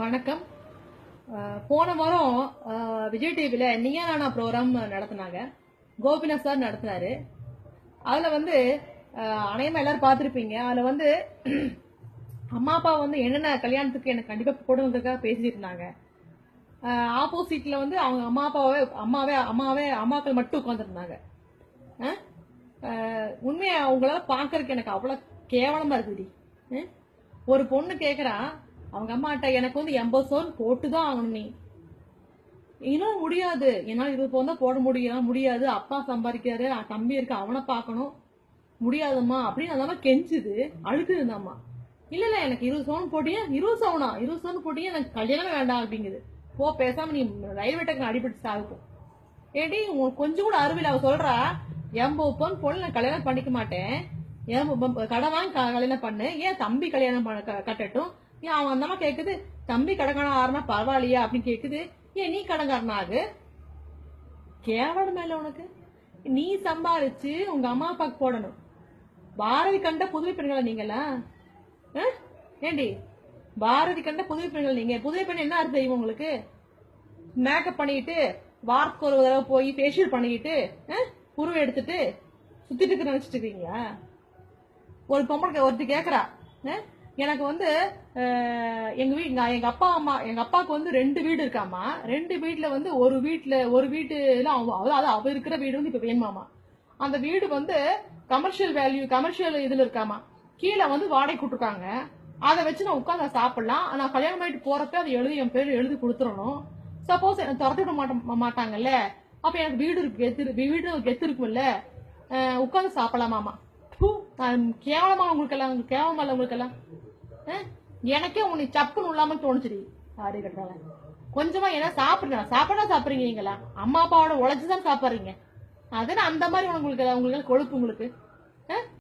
வணக்கம். போன வாரம் விஜய் டிவியில் நீயா நானா ப்ரோக்ராம் நடத்தினாங்க. கோபிநாத் சார் நடத்தினாரு. அதில் வந்து அஹ், எல்லாரும் பார்த்துருப்பீங்க. அதில் வந்து அம்மா அப்பா வந்து என்னென்ன கல்யாணத்துக்கு எனக்கு கண்டிப்பாக போடுங்கிறதுக்காக பேசியிருந்தாங்க ஆப்போசிட்டில் வந்து அவங்க அம்மா அப்பாவே அம்மாவே அம்மாவே அம்மாக்கள் மட்டும் உட்காந்துருந்தாங்க உண்மையை அவங்களால பார்க்கறதுக்கு எனக்கு அவ்வளோ கேவலமாக இருக்குடி. ஒரு பொண்ணு கேட்குறான் அவங்க அம்மாட்ட எனக்கு வந்து எண்பது சோன் போட்டுதான் ஆகணும் நீ. இன்னும் முடியாது. என்னால் இருபது பவுன் தான் போட முடியும். முடியாது. அப்பா சம்பாதிக்கிறாரு. தம்பி இருக்கு அவனை பார்க்கணும். முடியாதும்மா. அப்படின்னு அந்த கெஞ்சுது. அழுக்குது அந்த அம்மா. இல்ல இல்ல எனக்கு இருபது சவுன் போட்டியா. இருபது சவுனா இருபது சவுன் போட்டியா. எனக்கு கல்யாணம் வேண்டாம். அப்படிங்குது. போ பேசாம நீ ரயில்வே டக்கு அடிபட்டு சாகுப்போம் ஏடி உங்களுக்கு கொஞ்சம் கூட அறிவியல் அவ சொல்றா எண்பது பவுன் போல நான் கல்யாணம் பண்ணிக்க மாட்டேன். எண்பது கடன் வாங்கி க- கல்யாணம் பண்ணு. ஏன் தம்பி கல்யாணம் பண்ண க- கட்டட்டும்? ஏன் அவன் அந்த அம்மா தம்பி கடன்காரன் ஆறுனா பரவாயில்லையா அப்படின்னு கேட்குது ஏன் நீ கடன்காரன் ஆகு கேவலம் மேல உனக்கு. நீ சம்பாதிச்சு உங்க அம்மா அப்பாவுக்கு போடணும். பாரதி கண்ட புதுமை பெண்களா நீங்களா ஆ? ஏண்டி? பாரதி கண்ட புதுவை பெண்கள் நீங்க. புதுவை பெண் என்ன அர்த்தம் செய்வோம் உங்களுக்கு? மேக்கப் பண்ணிக்கிட்டு வாரத்துக்கு ஒரு தடவை போய் ஃபேஷியல் பண்ணிக்கிட்டு ஆ? எடுத்துட்டு சுத்திட்டு இருக்க நினைச்சிட்டு இருக்கீங்களா? ஒரு பொம்பளை ஒருத்தர் கேட்கறா ஆ? எனக்கு வந்து எங்க வீ எங்க எங்க அப்பா அம்மா எங்க அப்பாவுக்கு வந்து ரெண்டு வீடு இருக்காமா ரெண்டு வீட்ல வந்து ஒரு வீட்டுல ஒரு வீட்டுல அதாவது அவ இருக்கிற வீடு வந்து இப்ப வேணுமாமா அந்த வீடு வந்து கமர்ஷியல் வேல்யூ கமர்ஷியல் இதுல இருக்காமா கீழே வந்து வாடகை கொடுத்துருக்காங்க. அதை வச்சு நான் உட்காந்து சாப்பிடலாம். நான் கல்யாணம் பண்ணிட்டு போறப்ப அதை எழுதி என் பேர் எழுதி கொடுத்துடணும் சப்போஸ் எனக்கு துரத்தி விட மாட்ட மாட்டாங்கல்ல. அப்ப எனக்கு வீடு இருக்கு கெத்து வீடு கெத்து இருக்கும்ல. உட்காந்து சாப்பிடலாமாமா நான் கேவலமா உங்களுக்கு எல்லாம் கேவலமா இல்ல உங்களுக்கு எல்லாம். எனக்கே உனக்கு சப்புன்னு இல்லாம தோணுச்சுடி. ஆறு கட்டால கொஞ்சமா என்ன சாப்பிடுங்க. சாப்பிடா சாப்பிடுறீங்க நீங்களா? அம்மா அப்பாவோட உழைச்சுதான் சாப்பிடுறீங்க. அதுன்னு அந்த மாதிரி உங்களுக்கு உங்களுக்கு கொழுப்பு உங்களுக்கு?